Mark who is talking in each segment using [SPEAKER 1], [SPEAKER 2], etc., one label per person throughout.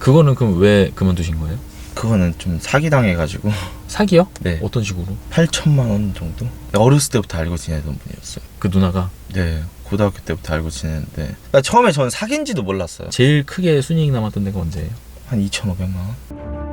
[SPEAKER 1] 그거는 그럼 왜 그만두신 거예요?
[SPEAKER 2] 그거는 좀 사기 당해가지고
[SPEAKER 1] 사기요?
[SPEAKER 2] 네
[SPEAKER 1] 어떤 식으로?
[SPEAKER 2] 8천만 원 정도? 어렸을 때부터 알고 지내던 분이었어요.
[SPEAKER 1] 그 누나가
[SPEAKER 2] 네 고등학교 때부터 알고 지내는데 그러니까 처음에 저는 사귄지도 몰랐어요.
[SPEAKER 1] 제일 크게 순이익 남았던 데가 언제예요?
[SPEAKER 2] 한 2,500만 원?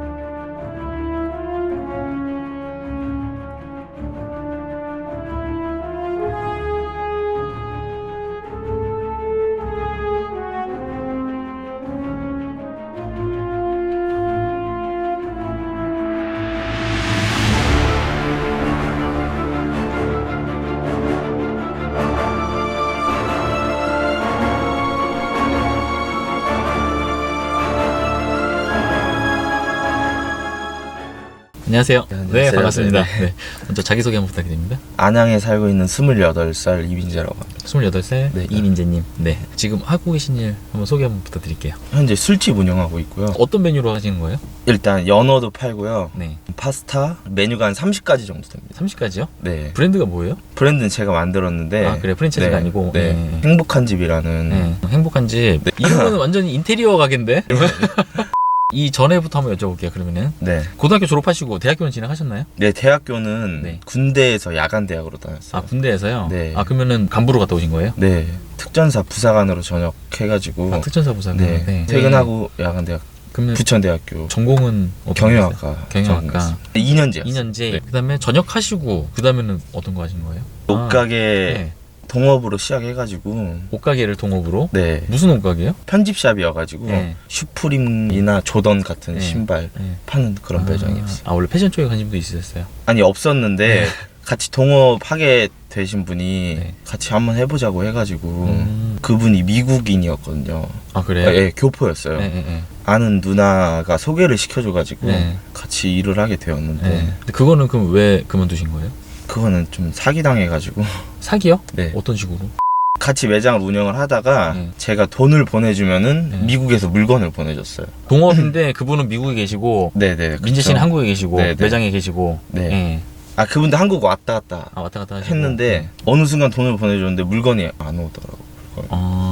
[SPEAKER 1] 안녕하세요.
[SPEAKER 2] 네,
[SPEAKER 1] 네,
[SPEAKER 2] 안녕하세요.
[SPEAKER 1] 반갑습니다.
[SPEAKER 2] 네,
[SPEAKER 1] 네. 먼저 자기소개 한번 부탁드립니다.
[SPEAKER 2] 안양에 살고 있는 28살 이빈재라고 합니다.
[SPEAKER 1] 28살
[SPEAKER 2] 네.
[SPEAKER 1] 이민재님. 네. 지금 하고 계신 일 한번 소개 한번 부탁드릴게요.
[SPEAKER 2] 현재 술집 운영하고 있고요.
[SPEAKER 1] 어떤 메뉴로 하시는 거예요?
[SPEAKER 2] 일단 연어도 팔고요.
[SPEAKER 1] 네.
[SPEAKER 2] 파스타 메뉴가 한 30가지 정도 됩니다.
[SPEAKER 1] 30가지요?
[SPEAKER 2] 네.
[SPEAKER 1] 브랜드가 뭐예요?
[SPEAKER 2] 브랜드는 제가 만들었는데
[SPEAKER 1] 아, 그래. 프랜차이즈가
[SPEAKER 2] 네,
[SPEAKER 1] 아니고.
[SPEAKER 2] 네.
[SPEAKER 1] 네.
[SPEAKER 2] 행복한 집이라는
[SPEAKER 1] 네. 행복한 집. 이름은 완전히 인테리어 가게인데? 이 전에부터 한번 여쭤볼게요, 그러면은.
[SPEAKER 2] 네.
[SPEAKER 1] 고등학교 졸업하시고 대학교는 진학하셨나요?
[SPEAKER 2] 네, 대학교는
[SPEAKER 1] 네.
[SPEAKER 2] 군대에서 야간 대학으로 다녔어요.
[SPEAKER 1] 아, 군대에서요?
[SPEAKER 2] 네.
[SPEAKER 1] 아, 그러면은 간부로 갔다 오신 거예요?
[SPEAKER 2] 네. 특전사 부사관으로 전역해가지고
[SPEAKER 1] 아, 특전사 부사관.
[SPEAKER 2] 네. 퇴근하고 야간 대학
[SPEAKER 1] 그러면
[SPEAKER 2] 부천대학교
[SPEAKER 1] 전공은 어떤?
[SPEAKER 2] 경영학과
[SPEAKER 1] 경영학과.
[SPEAKER 2] 2년제
[SPEAKER 1] 2년제.
[SPEAKER 2] 네.
[SPEAKER 1] 그다음에 전역하시고 그다음에는 어떤 거 하신 거예요?
[SPEAKER 2] 옷가게
[SPEAKER 1] 네.
[SPEAKER 2] 동업으로 시작해가지고
[SPEAKER 1] 옷가게를 동업으로
[SPEAKER 2] 네
[SPEAKER 1] 무슨 옷가게요?
[SPEAKER 2] 편집샵이어가지고
[SPEAKER 1] 네.
[SPEAKER 2] 슈프림이나 조던 같은
[SPEAKER 1] 네.
[SPEAKER 2] 신발
[SPEAKER 1] 네.
[SPEAKER 2] 파는 그런
[SPEAKER 1] 아,
[SPEAKER 2] 매장이었어요.
[SPEAKER 1] 아 원래 패션 쪽에 관심도 있으셨어요?
[SPEAKER 2] 아니 없었는데
[SPEAKER 1] 네.
[SPEAKER 2] 같이 동업하게 되신 분이
[SPEAKER 1] 네.
[SPEAKER 2] 같이 한번 해보자고 해가지고
[SPEAKER 1] 음.
[SPEAKER 2] 그분이 미국인이었거든요.
[SPEAKER 1] 아 그래요?
[SPEAKER 2] 아, 예, 교포였어요.
[SPEAKER 1] 네, 네, 네.
[SPEAKER 2] 아는 누나가 소개를 시켜줘가지고
[SPEAKER 1] 네.
[SPEAKER 2] 같이 일을 하게 되었는데
[SPEAKER 1] 네. 그거는 그럼 왜 그만두신 거예요?
[SPEAKER 2] 그거는 좀 사기 당해가지고
[SPEAKER 1] 사기요?
[SPEAKER 2] 네.
[SPEAKER 1] 어떤 식으로?
[SPEAKER 2] 같이 매장을 운영을 하다가
[SPEAKER 1] 네.
[SPEAKER 2] 제가 돈을 보내주면은
[SPEAKER 1] 네.
[SPEAKER 2] 미국에서 물건을 보내줬어요.
[SPEAKER 1] 동업인데 그분은 미국에 계시고
[SPEAKER 2] 네네.
[SPEAKER 1] 민재 씨는. 한국에 계시고
[SPEAKER 2] 네, 네.
[SPEAKER 1] 매장에 계시고
[SPEAKER 2] 네.
[SPEAKER 1] 예.
[SPEAKER 2] 아 그분도 한국 왔다 갔다
[SPEAKER 1] 아 왔다 갔다 하시고
[SPEAKER 2] 했는데
[SPEAKER 1] 네.
[SPEAKER 2] 어느 순간 돈을 보내줬는데 물건이 안 오더라고.
[SPEAKER 1] 아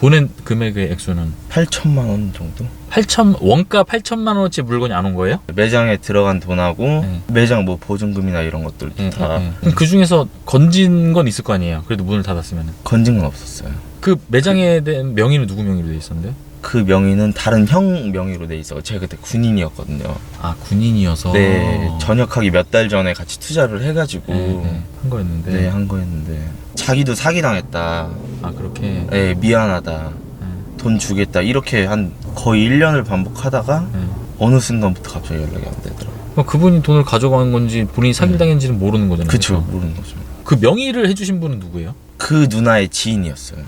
[SPEAKER 1] 보낸 금액의 액수는
[SPEAKER 2] 8천만 원 정도?
[SPEAKER 1] 8천 원가 8천만 원어치 물건이 안 온 거예요?
[SPEAKER 2] 매장에 들어간 돈하고
[SPEAKER 1] 네.
[SPEAKER 2] 매장 뭐 보증금이나 이런 것들
[SPEAKER 1] 예,
[SPEAKER 2] 다
[SPEAKER 1] 예, 예. 그 중에서 건진 건 있을 거 아니에요? 그래도 문을 닫았으면은
[SPEAKER 2] 건진 건 없었어요.
[SPEAKER 1] 그 매장에 대한 명의는 누구 명의로 돼 있었는데요?
[SPEAKER 2] 그 명의는 다른 형 명의로 돼 있어. 제가 그때 군인이었거든요.
[SPEAKER 1] 아 군인이어서
[SPEAKER 2] 네, 전역하기 몇 달 전에 같이 투자를 해가지고
[SPEAKER 1] 네, 네, 한 거였는데
[SPEAKER 2] 네, 한 거였는데 자기도 사기 당했다.
[SPEAKER 1] 아 그렇게
[SPEAKER 2] 네, 미안하다.
[SPEAKER 1] 네,
[SPEAKER 2] 돈 주겠다. 이렇게 한 거의 1년을 반복하다가
[SPEAKER 1] 네.
[SPEAKER 2] 어느 순간부터 갑자기 연락이 안 되더라고요.
[SPEAKER 1] 그럼 그분이 돈을 가져간 건지 본인이 사기를
[SPEAKER 2] 네.
[SPEAKER 1] 당했는지는 모르는 거잖아요.
[SPEAKER 2] 그쵸,
[SPEAKER 1] 그쵸?
[SPEAKER 2] 모르는 거죠.
[SPEAKER 1] 그 명의를 해주신 분은 누구예요?
[SPEAKER 2] 그 누나의 지인이었어요.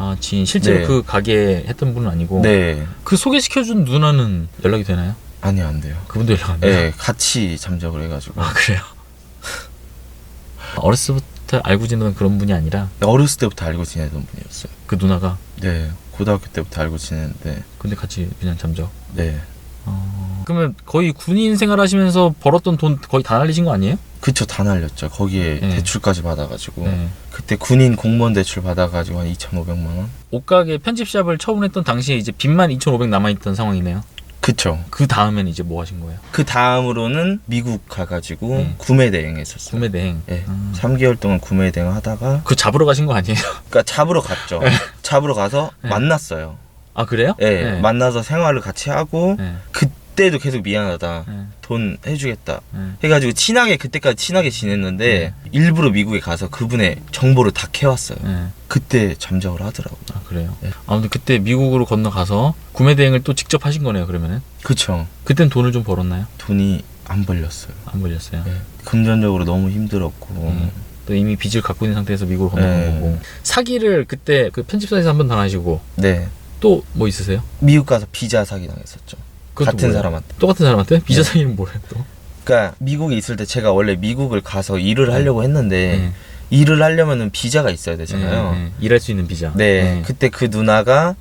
[SPEAKER 1] 아 지인 실제로
[SPEAKER 2] 네.
[SPEAKER 1] 그 가게 했던 분은 아니고
[SPEAKER 2] 네.
[SPEAKER 1] 그 소개시켜준 누나는 연락이 되나요?
[SPEAKER 2] 아니, 안 돼요.
[SPEAKER 1] 그분도 연락 안 돼요?
[SPEAKER 2] 네, 같이 잠적을 해가지고.
[SPEAKER 1] 아 그래요? 어렸을 때부터 알고 지내던 그런 분이 아니라
[SPEAKER 2] 어렸을 때부터 알고 지내던 분이었어요.
[SPEAKER 1] 그 누나가
[SPEAKER 2] 네, 고등학교 때부터 알고 지내는데,
[SPEAKER 1] 근데 같이 그냥 잠적
[SPEAKER 2] 네.
[SPEAKER 1] 어... 그러면 거의 군인 생활하시면서 벌었던 돈 거의 다 날리신 거 아니에요?
[SPEAKER 2] 그쵸, 다 날렸죠. 거기에
[SPEAKER 1] 네.
[SPEAKER 2] 대출까지 받아가지고.
[SPEAKER 1] 네.
[SPEAKER 2] 그때 군인 공무원 대출 받아가지고 한 2,500만 원?
[SPEAKER 1] 옷가게 편집샵을 처음 했던 당시에 이제 빚만 2,500 남아있던 상황이네요.
[SPEAKER 2] 그쵸.
[SPEAKER 1] 그 다음엔 이제 뭐 하신 거예요?
[SPEAKER 2] 그 다음으로는 미국 가가지고
[SPEAKER 1] 네.
[SPEAKER 2] 구매 대행 했었어요.
[SPEAKER 1] 구매 대행.
[SPEAKER 2] 네.
[SPEAKER 1] 음.
[SPEAKER 2] 3개월 동안 구매 대행 하다가,
[SPEAKER 1] 그거 잡으러 가신 거 아니에요?
[SPEAKER 2] 그니까 잡으러 갔죠. 잡으러 가서
[SPEAKER 1] 네.
[SPEAKER 2] 만났어요.
[SPEAKER 1] 아 그래요?
[SPEAKER 2] 예, 만나서 생활을 같이 하고,
[SPEAKER 1] 네.
[SPEAKER 2] 그때도 계속 미안하다.
[SPEAKER 1] 네.
[SPEAKER 2] 돈 해주겠다.
[SPEAKER 1] 네.
[SPEAKER 2] 해가지고 친하게, 그때까지 친하게 지냈는데, 일부러 미국에 가서 그분의 정보를 다 캐왔어요.
[SPEAKER 1] 네.
[SPEAKER 2] 그때 잠적을 하더라고요.
[SPEAKER 1] 아 그래요.
[SPEAKER 2] 네.
[SPEAKER 1] 아무튼 그때 미국으로 건너가서 구매 대행을 또 직접 하신 거네요. 그러면은
[SPEAKER 2] 그쵸.
[SPEAKER 1] 그땐 돈을 좀 벌었나요?
[SPEAKER 2] 돈이 안 벌렸어요.
[SPEAKER 1] 안 벌렸어요.
[SPEAKER 2] 네. 금전적으로 너무 힘들었고,
[SPEAKER 1] 음. 또 이미 빚을 갖고 있는 상태에서 미국으로 건너간
[SPEAKER 2] 네.
[SPEAKER 1] 거고 사기를 그때 그 편집사에서 한 번 당하시고
[SPEAKER 2] 네.
[SPEAKER 1] 또 뭐 있으세요?
[SPEAKER 2] 미국 가서 비자 사기 당했었죠. 같은? 사람한테.
[SPEAKER 1] 똑같은 사람한테 비자
[SPEAKER 2] 네.
[SPEAKER 1] 사기는 뭐예요 또?
[SPEAKER 2] 그러니까 미국에 있을 때 제가 원래 미국을 가서 일을
[SPEAKER 1] 네.
[SPEAKER 2] 하려고 했는데
[SPEAKER 1] 네.
[SPEAKER 2] 일을 하려면은 비자가 있어야 되잖아요.
[SPEAKER 1] 네, 네. 일할 수 있는 비자.
[SPEAKER 2] 네. 그때 그 누나가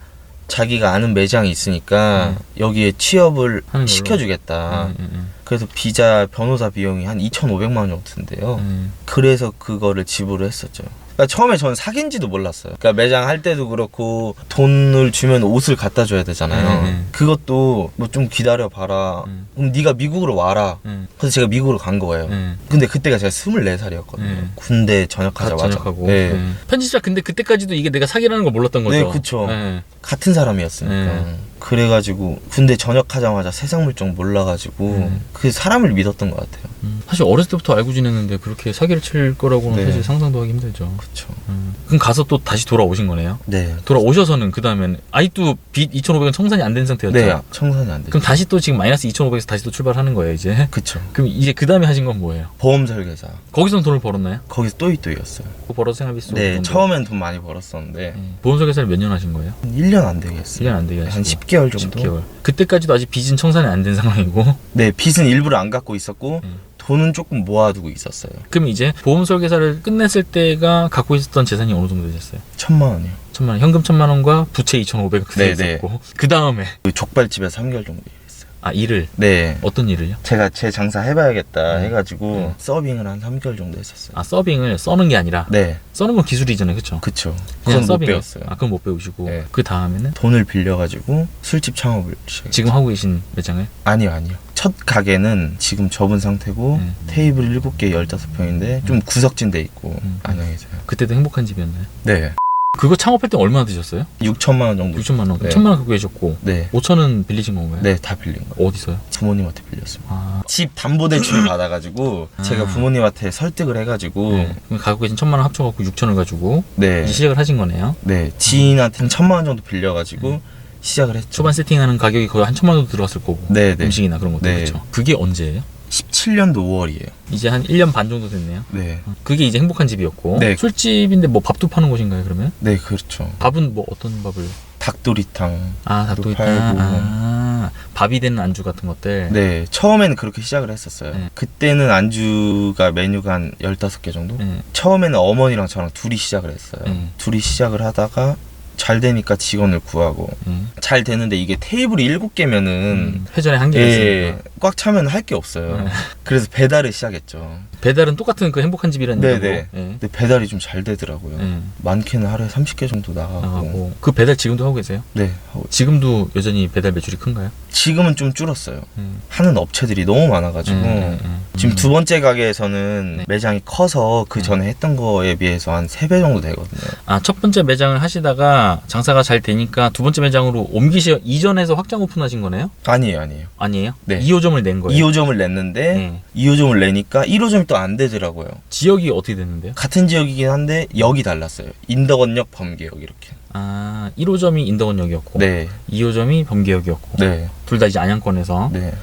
[SPEAKER 2] 자기가 아는 매장이 있으니까 여기에 취업을
[SPEAKER 1] 하는 걸로.
[SPEAKER 2] 시켜주겠다.
[SPEAKER 1] 네, 네,
[SPEAKER 2] 그래서 비자 변호사 비용이 한 2,500만 원 정도.
[SPEAKER 1] 네. 네.
[SPEAKER 2] 그래서 그거를 지불을 했었죠. 그러니까 처음에 저는 사귄지도 몰랐어요. 그러니까 매장 할 때도 그렇고 돈을 주면 옷을 갖다 줘야 되잖아요.
[SPEAKER 1] 네, 네.
[SPEAKER 2] 그것도 뭐 좀 기다려 봐라.
[SPEAKER 1] 음.
[SPEAKER 2] 그럼 네가 미국으로 와라.
[SPEAKER 1] 응.
[SPEAKER 2] 그래서 제가 미국으로 간 거예요.
[SPEAKER 1] 응.
[SPEAKER 2] 근데 그때가 제가 24살이었거든요.
[SPEAKER 1] 네.
[SPEAKER 2] 군대
[SPEAKER 1] 가
[SPEAKER 2] 전역하자마자.
[SPEAKER 1] 전역하고.
[SPEAKER 2] 네.
[SPEAKER 1] 네. 편집자 근데 그때까지도 이게 내가 사기라는 걸 몰랐던 거죠.
[SPEAKER 2] 네, 그쵸.
[SPEAKER 1] 네.
[SPEAKER 2] 같은 사람이었으니까.
[SPEAKER 1] 네.
[SPEAKER 2] 그래가지고 군대 전역하자마자 세상 물정 몰라가지고
[SPEAKER 1] 음.
[SPEAKER 2] 그 사람을 믿었던 것 같아요.
[SPEAKER 1] 음, 사실 어렸을 때부터 알고 지냈는데 그렇게 사기를 칠 거라고는
[SPEAKER 2] 네.
[SPEAKER 1] 사실 상상도 하기 힘들죠.
[SPEAKER 2] 그쵸.
[SPEAKER 1] 음. 그럼 가서 또 다시 돌아오신 거네요.
[SPEAKER 2] 네.
[SPEAKER 1] 돌아오셔서는 그 다음엔 아직도 빚 2,500원 청산이 안 된 상태였죠.
[SPEAKER 2] 네, 청산이 안 되죠.
[SPEAKER 1] 그럼 다시 또 지금 마이너스 2,500에서 다시 또 출발하는 거예요 이제.
[SPEAKER 2] 그쵸.
[SPEAKER 1] 그럼 이제 그 다음에 하신 건 뭐예요?
[SPEAKER 2] 보험 설계사.
[SPEAKER 1] 거기서 돈을 벌었나요?
[SPEAKER 2] 거기서 또이또이였어요.
[SPEAKER 1] 그 벌어서 생활비스
[SPEAKER 2] 네,
[SPEAKER 1] 정도?
[SPEAKER 2] 처음엔 돈 많이 벌었었는데
[SPEAKER 1] 네. 보험 설계사를 몇 년 하신 거예요?
[SPEAKER 2] 한 1년 안 되게 했어요.
[SPEAKER 1] 1년 안 되게 하시고
[SPEAKER 2] 한 10개월 정도?
[SPEAKER 1] 10개월. 그때까지도 아직 빚은 청산이 안 된 상황이고
[SPEAKER 2] 네, 빚은 일부러 안 갖고 있었고
[SPEAKER 1] 음.
[SPEAKER 2] 돈은 조금 모아두고 있었어요.
[SPEAKER 1] 그럼 이제 보험 설계사를 끝냈을 때가 갖고 있었던 재산이 어느 정도 되셨어요?
[SPEAKER 2] 천만 원이요.
[SPEAKER 1] 천만 원, 현금 천만 원과 부채 2,500원 그대로
[SPEAKER 2] 네, 네.
[SPEAKER 1] 있었고 그 다음에
[SPEAKER 2] 그 족발집에서 3개월 정도.
[SPEAKER 1] 아 일을
[SPEAKER 2] 네.
[SPEAKER 1] 어떤 일을요?
[SPEAKER 2] 제가 제 장사 해봐야겠다
[SPEAKER 1] 음.
[SPEAKER 2] 해가지고
[SPEAKER 1] 음.
[SPEAKER 2] 서빙을 한 3개월 정도 했었어요.
[SPEAKER 1] 아 서빙을 써는 게 아니라
[SPEAKER 2] 네,
[SPEAKER 1] 써는 건 기술이잖아요, 그렇죠?
[SPEAKER 2] 그쵸. 그건 못. 배웠어요.
[SPEAKER 1] 아 그건 못 배우시고
[SPEAKER 2] 네.
[SPEAKER 1] 그 다음에는
[SPEAKER 2] 돈을 빌려가지고 술집 창업을 시작했어요.
[SPEAKER 1] 지금 하고 계신 매장을
[SPEAKER 2] 아니요, 아니요. 첫 가게는 지금 접은 상태고
[SPEAKER 1] 음.
[SPEAKER 2] 테이블 7개 15평인데 좀 구석진 데 있고
[SPEAKER 1] 음.
[SPEAKER 2] 계세요.
[SPEAKER 1] 그때도 행복한 집이었나요?
[SPEAKER 2] 네.
[SPEAKER 1] 그거 창업할 때 얼마나 드셨어요?
[SPEAKER 2] 6천만 원 정도.
[SPEAKER 1] 6천만 원,
[SPEAKER 2] 네.
[SPEAKER 1] 천만 원 갖고 계셨고
[SPEAKER 2] 네.
[SPEAKER 1] 5천 원 빌리신 건가요?
[SPEAKER 2] 네, 다 빌린 거예요.
[SPEAKER 1] 어디서요?
[SPEAKER 2] 부모님한테 빌렸습니다.
[SPEAKER 1] 아,
[SPEAKER 2] 집 담보대출 받아가지고
[SPEAKER 1] 아.
[SPEAKER 2] 제가 부모님한테 설득을 해가지고
[SPEAKER 1] 네. 그럼 갖고 계신 천만 원 합쳐갖고 6천을 가지고
[SPEAKER 2] 네,
[SPEAKER 1] 이제 시작을 하신 거네요.
[SPEAKER 2] 네 지인한테 천만 원 정도 빌려가지고 시작을 했죠.
[SPEAKER 1] 초반 세팅하는 가격이 거의 한 천만 원 정도 들어갔을 거고
[SPEAKER 2] 네, 네.
[SPEAKER 1] 음식이나 그런 것들
[SPEAKER 2] 네.
[SPEAKER 1] 그렇죠. 그게 언제예요?
[SPEAKER 2] 17년도 5월이에요.
[SPEAKER 1] 이제 한 1년 반 정도 됐네요.
[SPEAKER 2] 네,
[SPEAKER 1] 그게 이제 행복한 집이었고
[SPEAKER 2] 네.
[SPEAKER 1] 술집인데 뭐 밥도 파는 곳인가요 그러면?
[SPEAKER 2] 네 그렇죠.
[SPEAKER 1] 밥은 뭐 어떤 밥을?
[SPEAKER 2] 닭도리탕.
[SPEAKER 1] 아 닭도 있다.
[SPEAKER 2] 팔고.
[SPEAKER 1] 아 밥이 되는 안주 같은 것들.
[SPEAKER 2] 네, 처음에는 그렇게 시작을 했었어요.
[SPEAKER 1] 네.
[SPEAKER 2] 그때는 안주가 메뉴가 한 15개 정도?
[SPEAKER 1] 네.
[SPEAKER 2] 처음에는 어머니랑 저랑 둘이 시작을 했어요.
[SPEAKER 1] 네.
[SPEAKER 2] 둘이 시작을 하다가 잘 되니까 직원을 구하고
[SPEAKER 1] 네.
[SPEAKER 2] 잘 되는데 이게 테이블이 7개면은
[SPEAKER 1] 음, 회전의 한계가
[SPEAKER 2] 예,
[SPEAKER 1] 있으니까.
[SPEAKER 2] 꽉 차면 할 게 없어요.
[SPEAKER 1] 네.
[SPEAKER 2] 그래서 배달을 시작했죠.
[SPEAKER 1] 배달은 똑같은 그 행복한 집이라는
[SPEAKER 2] 네,
[SPEAKER 1] 얘기고.
[SPEAKER 2] 네.
[SPEAKER 1] 예.
[SPEAKER 2] 근데 배달이 좀 잘 되더라고요.
[SPEAKER 1] 예.
[SPEAKER 2] 많게는 하루에 30개 정도 나가고.
[SPEAKER 1] 나가고 그 배달 지금도 하고 계세요?
[SPEAKER 2] 네. 하고
[SPEAKER 1] 지금도 여전히 배달 매출이 큰가요?
[SPEAKER 2] 지금은 좀 줄었어요.
[SPEAKER 1] 음.
[SPEAKER 2] 하는 업체들이 너무 많아가지고.
[SPEAKER 1] 음, 음,
[SPEAKER 2] 지금
[SPEAKER 1] 음.
[SPEAKER 2] 두 번째 가게에서는
[SPEAKER 1] 네.
[SPEAKER 2] 매장이 커서 그
[SPEAKER 1] 네.
[SPEAKER 2] 전에 했던 거에 비해서 한 3배 정도 되거든요.
[SPEAKER 1] 아, 첫 번째 매장을 하시다가 장사가 잘 되니까 두 번째 매장으로 옮기시 이전에서 확장 오픈하신 거네요?
[SPEAKER 2] 아니에요, 아니에요.
[SPEAKER 1] 아니에요?
[SPEAKER 2] 네.
[SPEAKER 1] 2호점 을 낸 거예요.
[SPEAKER 2] 2호점을 냈는데
[SPEAKER 1] 네.
[SPEAKER 2] 2호점을 내니까 1호점이 또 안 되더라고요.
[SPEAKER 1] 지역이 어떻게 됐는데요?
[SPEAKER 2] 같은 지역이긴 한데 역이 달랐어요. 인덕원역, 범계역 이렇게.
[SPEAKER 1] 아, 1호점이 인덕원역이었고
[SPEAKER 2] 네,
[SPEAKER 1] 2호점이 범계역이었고
[SPEAKER 2] 네,
[SPEAKER 1] 둘 다 이제 안양권에서
[SPEAKER 2] 네,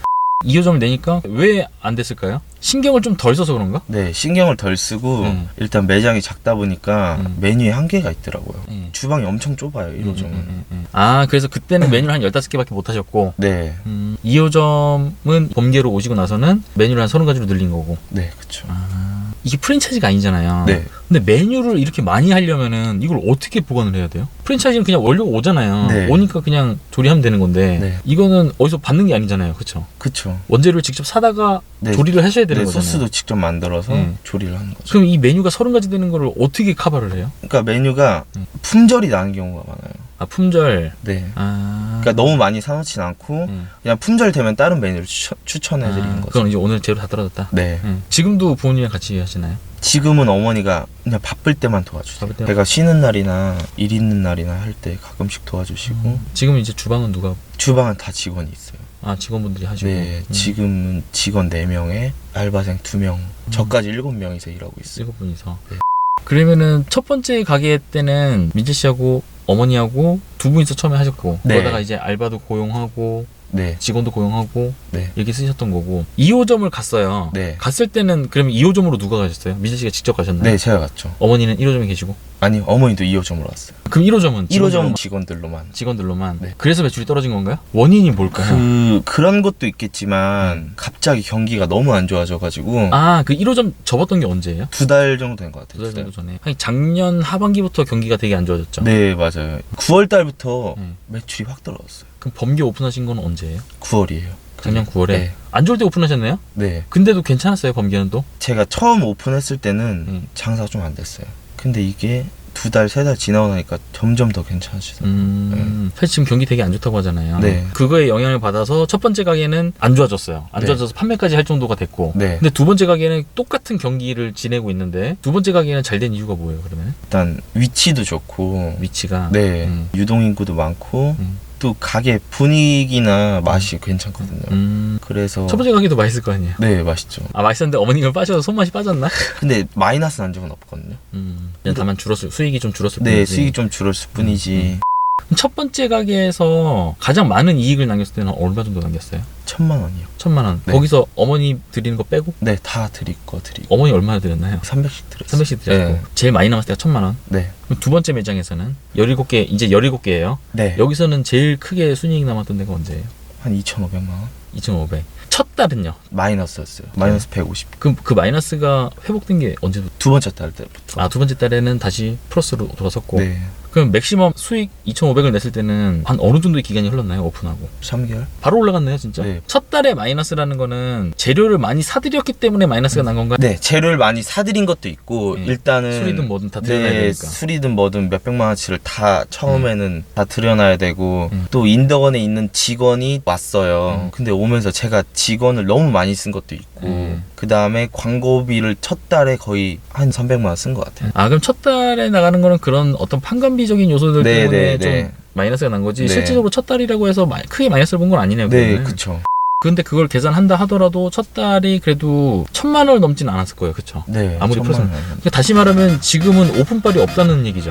[SPEAKER 1] 2호점을 내니까 왜 안 됐을까요? 신경을 좀 덜 써서 그런가?
[SPEAKER 2] 네. 신경을 덜 쓰고
[SPEAKER 1] 음.
[SPEAKER 2] 일단 매장이 작다 보니까
[SPEAKER 1] 음.
[SPEAKER 2] 메뉴에 한계가 있더라고요.
[SPEAKER 1] 예.
[SPEAKER 2] 주방이 엄청 좁아요, 1호점은.
[SPEAKER 1] 음, 음, 음. 아, 그래서 그때는 메뉴를 한 15개밖에 못 하셨고
[SPEAKER 2] 네,
[SPEAKER 1] 음, 2호점은 범계로 오시고 나서는 메뉴를 한 30가지로 늘린 거고
[SPEAKER 2] 네, 그쵸.
[SPEAKER 1] 아, 이게 프랜차이즈가 아니잖아요.
[SPEAKER 2] 네,
[SPEAKER 1] 근데 메뉴를 이렇게 많이 하려면은 이걸 어떻게 보관을 해야 돼요? 프랜차이즈는 그냥 원료가 오잖아요.
[SPEAKER 2] 네.
[SPEAKER 1] 오니까 그냥 조리하면 되는 건데
[SPEAKER 2] 네.
[SPEAKER 1] 이거는 어디서 받는 게 아니잖아요. 그렇죠?
[SPEAKER 2] 그쵸.
[SPEAKER 1] 원재료를 직접 사다가
[SPEAKER 2] 네.
[SPEAKER 1] 조리를 하셔야 되는
[SPEAKER 2] 네,
[SPEAKER 1] 거잖아요.
[SPEAKER 2] 소스도 직접 만들어서
[SPEAKER 1] 네.
[SPEAKER 2] 조리를 하는 거죠.
[SPEAKER 1] 그럼 이 메뉴가 30가지 되는 거를 어떻게 커버를 해요?
[SPEAKER 2] 그러니까 메뉴가
[SPEAKER 1] 음.
[SPEAKER 2] 품절이 나는 경우가 많아요.
[SPEAKER 1] 아, 품절.
[SPEAKER 2] 네.
[SPEAKER 1] 아.
[SPEAKER 2] 그러니까 너무 많이 사놓진 않고
[SPEAKER 1] 음.
[SPEAKER 2] 그냥 품절 되면 다른 메뉴를 추천, 해 드리는
[SPEAKER 1] 아,
[SPEAKER 2] 거죠.
[SPEAKER 1] 그건 이제 오늘 재료 다 떨어졌다.
[SPEAKER 2] 네.
[SPEAKER 1] 음. 지금도 부모님이랑 같이 하시나요?
[SPEAKER 2] 지금은 어머니가 그냥 바쁠 때만 도와주세요.
[SPEAKER 1] 바쁠 때만?
[SPEAKER 2] 제가 쉬는 날이나 일 있는 날이나 할 때 가끔씩 도와주시고
[SPEAKER 1] 지금 이제 주방은 누가
[SPEAKER 2] 주방은 다 직원이 있어요.
[SPEAKER 1] 아 직원분들이 하시고
[SPEAKER 2] 네,
[SPEAKER 1] 음.
[SPEAKER 2] 지금은 직원 4명에 알바생 2명, 저까지 7명이서 일하고 있어요.
[SPEAKER 1] 일곱 분이서.
[SPEAKER 2] 네.
[SPEAKER 1] 그러면은 첫 번째 가게 때는 민재 씨하고 어머니하고 두 분이서 처음에 하셨고
[SPEAKER 2] 네.
[SPEAKER 1] 그러다가 이제 알바도 고용하고
[SPEAKER 2] 네,
[SPEAKER 1] 직원도 고용하고
[SPEAKER 2] 네.
[SPEAKER 1] 이렇게 쓰셨던 거고 2호점을 갔어요.
[SPEAKER 2] 네.
[SPEAKER 1] 갔을 때는 그러면 2호점으로 누가 가셨어요? 민재 씨가 직접 가셨나요?
[SPEAKER 2] 네, 제가 갔죠.
[SPEAKER 1] 어머니는 1호점에 계시고
[SPEAKER 2] 아니, 어머니도 2호점으로 왔어요.
[SPEAKER 1] 그럼 1호점은
[SPEAKER 2] 1호점 직원들로만.
[SPEAKER 1] 직원들로만
[SPEAKER 2] 네.
[SPEAKER 1] 그래서 매출이 떨어진 건가요? 원인이 뭘까요?
[SPEAKER 2] 그 그런 것도 있겠지만 갑자기 경기가 너무 안 좋아져가지고
[SPEAKER 1] 아 그 1호점 접었던 게 언제예요?
[SPEAKER 2] 두 달 정도 된 것 같아요.
[SPEAKER 1] 두 달. 정도 전에. 아니 작년 하반기부터 경기가 되게 안 좋아졌죠.
[SPEAKER 2] 네, 맞아요. 9월 달부터
[SPEAKER 1] 네.
[SPEAKER 2] 매출이 확 떨어졌어요.
[SPEAKER 1] 그럼 범계 오픈하신 건 언제예요?
[SPEAKER 2] 9월이에요.
[SPEAKER 1] 작년 9월에
[SPEAKER 2] 네.
[SPEAKER 1] 안 좋을 때 오픈하셨나요?
[SPEAKER 2] 네.
[SPEAKER 1] 근데도 괜찮았어요 범계는 또.
[SPEAKER 2] 제가 처음 오픈했을 때는
[SPEAKER 1] 음.
[SPEAKER 2] 장사가 좀 안 됐어요. 근데 이게 두 달, 세 달 지나고 나니까 점점 더 괜찮아지더라고요.
[SPEAKER 1] 음, 사실 지금 경기 되게 안 좋다고 하잖아요.
[SPEAKER 2] 네.
[SPEAKER 1] 그거에 영향을 받아서 첫 번째 가게는 안 좋아졌어요. 안
[SPEAKER 2] 네.
[SPEAKER 1] 좋아져서 판매까지 할 정도가 됐고.
[SPEAKER 2] 네.
[SPEAKER 1] 근데 두 번째 가게는 똑같은 경기를 지내고 있는데 두 번째 가게는 잘 된 이유가 뭐예요, 그러면?
[SPEAKER 2] 일단 위치도 좋고,
[SPEAKER 1] 위치가.
[SPEAKER 2] 네.
[SPEAKER 1] 음.
[SPEAKER 2] 유동 인구도 많고,
[SPEAKER 1] 음.
[SPEAKER 2] 또 가게 분위기나 맛이 괜찮거든요.
[SPEAKER 1] 음.
[SPEAKER 2] 그래서.
[SPEAKER 1] 첫 번째 가게도 맛있을 거 아니에요?
[SPEAKER 2] 네, 맛있죠.
[SPEAKER 1] 아, 맛있었는데 어머니가 빠져서 손맛이 빠졌나?
[SPEAKER 2] 근데 마이너스 난 적은 없거든요.
[SPEAKER 1] 음. 그냥 다만 줄었을, 수익이 좀 줄었을
[SPEAKER 2] 네,
[SPEAKER 1] 뿐이지.
[SPEAKER 2] 수익이 좀 줄었을 뿐이지.
[SPEAKER 1] 그럼 첫 번째 가게에서 가장 많은 이익을 남겼을 때는 얼마 정도 남겼어요?
[SPEAKER 2] 천만 원이요.
[SPEAKER 1] 천만 원.
[SPEAKER 2] 네.
[SPEAKER 1] 거기서 어머니 드리는 거 빼고?
[SPEAKER 2] 네, 다 드릴 거 드리고.
[SPEAKER 1] 어머니 얼마나 드렸나요?
[SPEAKER 2] 300씩 드렸어요.
[SPEAKER 1] 300씩 드렸고.
[SPEAKER 2] 네.
[SPEAKER 1] 제일 많이 남았을 때가 천만 원.
[SPEAKER 2] 네.
[SPEAKER 1] 그럼 두 번째 매장에서는 17개, 이제 17개예요.
[SPEAKER 2] 네.
[SPEAKER 1] 여기서는 제일 크게 순이익 남았던 데가 언제예요?
[SPEAKER 2] 한 2,500만 원?
[SPEAKER 1] 2,500. 첫 달은요?
[SPEAKER 2] 마이너스였어요. 마이너스 150.
[SPEAKER 1] 그, 그 마이너스가 회복된 게 언제부터?
[SPEAKER 2] 두 번째 달 때부터.
[SPEAKER 1] 아, 두 번째 달에는 다시 플러스로 돌아섰고.
[SPEAKER 2] 네.
[SPEAKER 1] 그럼 맥시멈 수익 2,500을 냈을 때는 한 어느 정도의 기간이 흘렀나요? 오픈하고.
[SPEAKER 2] 3개월?
[SPEAKER 1] 바로 올라갔네요, 진짜.
[SPEAKER 2] 네.
[SPEAKER 1] 첫 달에 마이너스라는 거는 재료를 많이 사들였기 때문에 마이너스가 난 건가요?
[SPEAKER 2] 네, 재료를 많이 사드린 것도 있고
[SPEAKER 1] 네.
[SPEAKER 2] 일단은
[SPEAKER 1] 술이든 뭐든 다 들여놔야
[SPEAKER 2] 네,
[SPEAKER 1] 되니까.
[SPEAKER 2] 술이든 뭐든 몇 백만 원치를 다 처음에는 다 들여놔야 되고
[SPEAKER 1] 음.
[SPEAKER 2] 또 인덕원에 있는 직원이 왔어요.
[SPEAKER 1] 음.
[SPEAKER 2] 근데 오면서 제가 직원을 너무 많이 쓴 것도 있고
[SPEAKER 1] 음.
[SPEAKER 2] 그 다음에 광고비를 첫 달에 거의 한 300만 원 쓴 것 같아요.
[SPEAKER 1] 아, 그럼 첫 달에 나가는 거는 그런 어떤 판관비 적인 요소들
[SPEAKER 2] 네,
[SPEAKER 1] 때문에
[SPEAKER 2] 네,
[SPEAKER 1] 좀
[SPEAKER 2] 네.
[SPEAKER 1] 마이너스가 난 거지
[SPEAKER 2] 네.
[SPEAKER 1] 실질적으로 첫 달이라고 해서 마- 크게 마이너스를 본 건 아니네요.
[SPEAKER 2] 네,
[SPEAKER 1] 그러면.
[SPEAKER 2] 그쵸.
[SPEAKER 1] 근데 그걸 계산한다 하더라도 첫 달이 그래도 천만 원을 넘지는 않았을 거예요. 그쵸?
[SPEAKER 2] 네,
[SPEAKER 1] 아무리
[SPEAKER 2] 원.
[SPEAKER 1] 그러니까 다시 말하면 지금은 오픈빨이 없다는 얘기죠.